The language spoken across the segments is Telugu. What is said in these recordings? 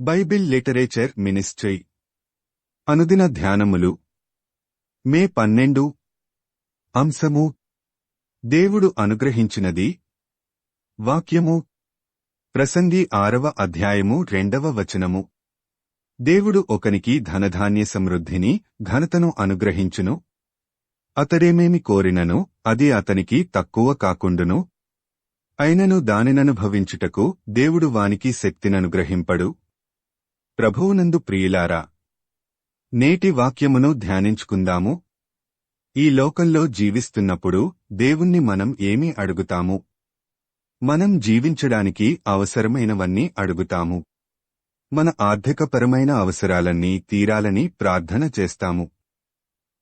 Bible literature ministry. అనుదిన ధ్యానములు. మే పన్నెండు. అంశము. దేవుడు అనుగ్రహించినది. వాక్యము. ప్రసంగి ఆరవ అధ్యాయము రెండవ వచనము. దేవుడు ఒకనికి ధనధాన్య సమృద్ధిని ఘనతను అనుగ్రహించును. అతడేమేమి కోరినను అది అతనికి తక్కువ కాకుండును. అయినను దానిననుభవించుటకు దేవుడు వానికి శక్తిననుగ్రహింపడు. ప్రభువునందు ప్రియులారా నేటి వాక్యమును ధ్యానించుకుందాము. ఈ లోకంలో జీవిస్తున్నప్పుడు దేవుణ్ణి మనం ఏమి అడుగుతాము? మనం జీవించడానికి అవసరమైనవన్నీ అడుగుతాము. మన ఆర్థికపరమైన అవసరాలన్నీ తీరాలని ప్రార్థన చేస్తాము.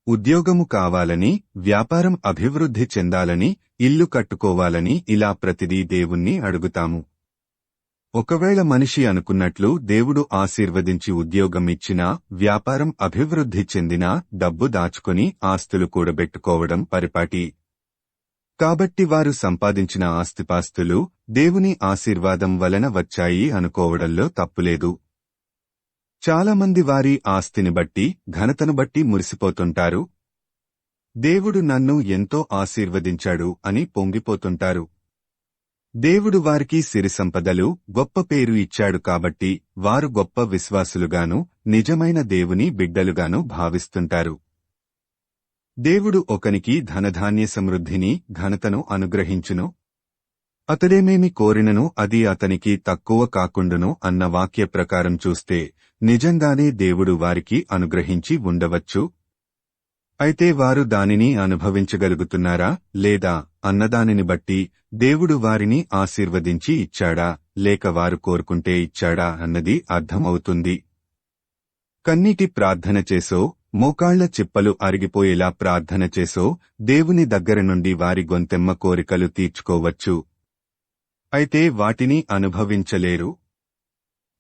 ఉద్యోగము కావాలని వ్యాపారం అభివృద్ధి చెందాలని ఇల్లు కట్టుకోవాలని ఇలా ప్రతిదీ దేవుణ్ణి అడుగుతాము. ఒకవేళ మనిషి అనుకున్నట్లు దేవుడు ఆశీర్వదించి ఉద్యోగం ఇచ్చినా వ్యాపారం అభివృద్ధి చెందినా డబ్బు దాచుకుని ఆస్తులు కూడబెట్టుకోవడం పరిపాటి. కాబట్టి వారు సంపాదించిన ఆస్తిపాస్తులు దేవుని ఆశీర్వాదం వలన వచ్చాయి అనుకోవడంలో తప్పులేదు. చాలామంది వారి ఆస్తిని బట్టి ఘనతను బట్టి మురిసిపోతుంటారు. దేవుడు నన్ను ఎంతో ఆశీర్వదించాడు అని పొంగిపోతుంటారు. దేవుడు వారికి సిరి సంపదలు గొప్ప పేరు ఇచ్చాడు కాబట్టి వారు గొప్ప విశ్వాసులుగాను నిజమైన దేవుని బిడ్డలుగాను భావిస్తుంటారు. దేవుడు ఒకనికి ధనధాన్య సమృద్ధిని ఘనతను అనుగ్రహించును. అతడేమేమి కోరినను అది అతనికి తక్కువ కాకుండును అన్న వాక్య ప్రకారం చూస్తే నిజంగానే దేవుడు వారికి అనుగ్రహించి ఉండవచ్చు అయితే వారు దానిని అనుభవించగలుగుతున్నారా? లేదా అన్నదానిని బట్టి దేవుడు వారిని ఆశీర్వదించి ఇచ్చాడా? లేక వారు కోరుకుంటే ఇచ్చాడా? అన్నది అర్థమవుతుంది. కన్నీటి ప్రార్థన చేసో మోకాళ్ళ చిప్పలు అరిగిపోయేలా ప్రార్థన చేసో దేవుని దగ్గర నుండి వారి గొంతెమ్మ కోరికలు తీర్చుకోవచ్చు. అయితే వాటిని అనుభవించలేరు.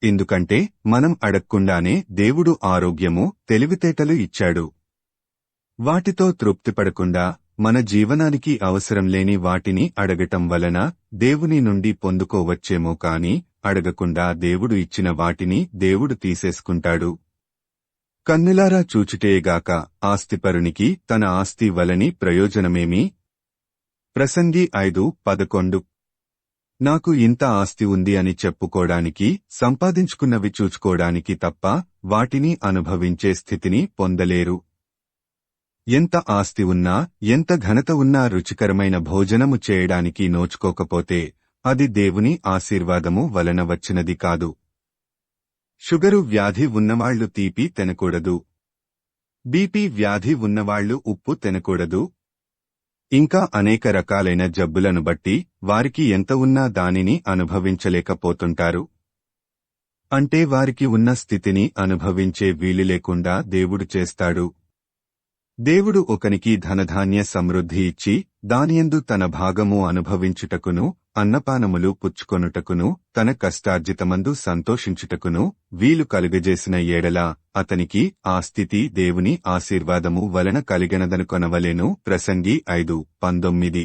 ఎందుకంటే మనం అడగకుండానే దేవుడు ఆరోగ్యము తెలివితేటలు ఇచ్చాడు. వాటితో తృప్తిపడకుండా మన జీవనానికి అవసరం లేని వాటిని అడగటం వలన దేవుని నుండి పొందుకోవచ్చేమో కాని అడగకుండా దేవుడు ఇచ్చిన వాటిని దేవుడు తీసేసుకుంటాడు. కన్నులారా చూచుటేగాక ఆస్తిపరునికి తన ఆస్తి వలని ప్రయోజనమేమి? ప్రసంగి ఐదు పదకొండు. నాకు ఇంత ఆస్తి ఉంది అని చెప్పుకోడానికి సంపాదించుకున్నవి చూచుకోడానికి తప్ప వాటిని అనుభవించే స్థితిని పొందలేరు. ఎంత ఆస్తి ఉన్నా ఎంత ఘనత ఉన్నా రుచికరమైన భోజనము చేయడానికి నోచుకోకపోతే అది దేవుని ఆశీర్వాదము వలన వచ్చినది కాదు. షుగరు వ్యాధి ఉన్నవాళ్ళు తీపి తినకూడదు. బీపీ వ్యాధి ఉన్నవాళ్ళు ఉప్పు తినకూడదు. ఇంకా అనేక రకాలైన జబ్బులను బట్టి వారికి ఎంత ఉన్నా దానిని అనుభవించలేకపోతుంటారు. అంటే వారికి ఉన్న స్థితిని అనుభవించే వీలు లేకుండా దేవుడు చేస్తాడు. దేవుడు ఒకనికి ధనధాన్య సమృద్ధి ఇచ్చి దానియందు తన భాగము అనుభవించుటకును అన్నపానములు పుచ్చుకొనుటకును తన కష్టార్జితమందు సంతోషించుటకును వీలు కలుగజేసిన ఏడల అతనికి ఆ స్థితి దేవుని ఆశీర్వాదము వలన కలిగినదనుకొనవలెను ప్రసంగి ఐదు పంతొమ్మిది.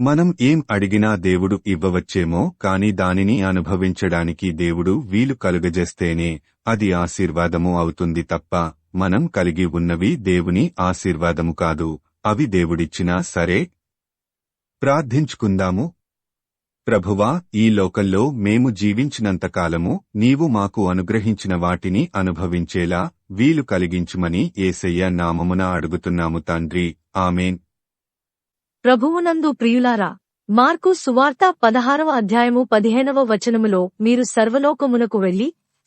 మనం ఏం అడిగినా దేవుడు ఇవ్వవచ్చేమో కాని దానిని అనుభవించడానికి దేవుడు వీలు కలుగజేస్తేనే అది ఆశీర్వాదము అవుతుంది తప్ప మనం కలిగి ఉన్నవి దేవుని ఆశీర్వాదము కాదు. అవి దేవుడిచ్చినా సరే ప్రార్థించుకుందాము. ప్రభువా ఈ లోకంలో మేము జీవించినంతకాలము నీవు మాకు అనుగ్రహించిన వాటిని అనుభవించేలా వీలు కలిగించుమని ఏసయ్య నామమున అడుగుతున్నాము తండ్రి. ఆమెన్. ప్రభువునందు ప్రియులారా మార్కు సువార్త పదహారవ అధ్యాయము పదిహేనవ వచనములో మీరు సర్వలోకమునకు వెళ్ళి